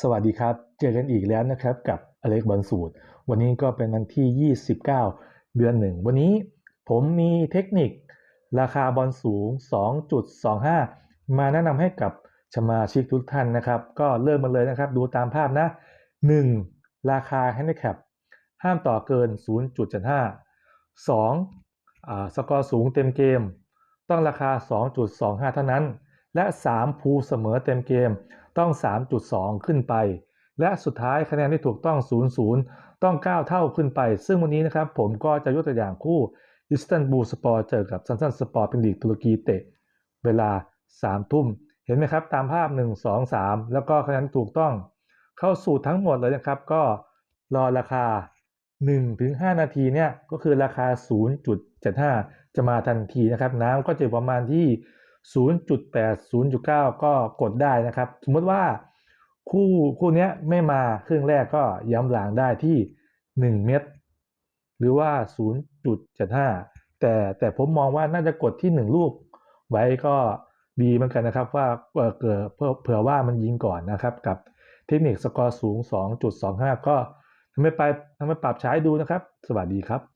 สวัสดีครับ เจอกันอีกแล้วนะครับกับอเล็กบอลสูตร วันนี้ก็เป็นวันที่ 29 เดือนหนึ่ง วันนี้ผมมีเทคนิค ราคาบอลสูง 2.25 มาแนะนำให้กับสมาชิกทุกท่านนะครับ ก็เริ่มมาเลยนะครับ ดูตามภาพนะ 1. ราคา Handicap ห้ามต่อเกิน 0.75 2. อ่าสกอร์สูงเต็มเกม ต้องราคา 2.25 เท่านั้น และ 3 ภูเสมอเต็มเกมต้อง 3.2 ขึ้นไป และสุดท้ายคะแนนที่ถูกต้อง 0-0 ต้อง 9 เท่าขึ้นไป ซึ่งวันนี้นะครับผมก็จะยกตัวอย่างคู่อิสตันบูลสปอร์เจอกับซันซันสปอร์เป็นลีกตุรกีเตะ เวลา 3 ทุ่ม เห็นไหมครับ ตามภาพ 1 2 3 แล้วก็คะแนนถูกต้อง เข้าสู่ทั้งหมดเลยนะครับ ก็รอราคา 1-5 นาทีเนี่ยก็คือราคา 0.75 จะมาทันทีนะครับ น้ำก็จะประมาณที่ 0.8 0.9 ก็กดได้นะครับ สมมติว่าคู่คู่นี้ไม่มาครึ่งแรกก็ย้ำหลังได้ที่ 1 เมตรหรือว่า 0.75 แต่แต่ผมมองว่าน่าจะกดที่ 1 ลูก ไว้ก็ดีเหมือนกันนะครับว่าเกิดเพื่อเผื่อว่ามันยิงก่อนนะครับกับเทคนิคสกอร์สูง 2.25 ก็ทำให้ไปทำให้ปรับใช้ดูนะครับ สวัสดีครับ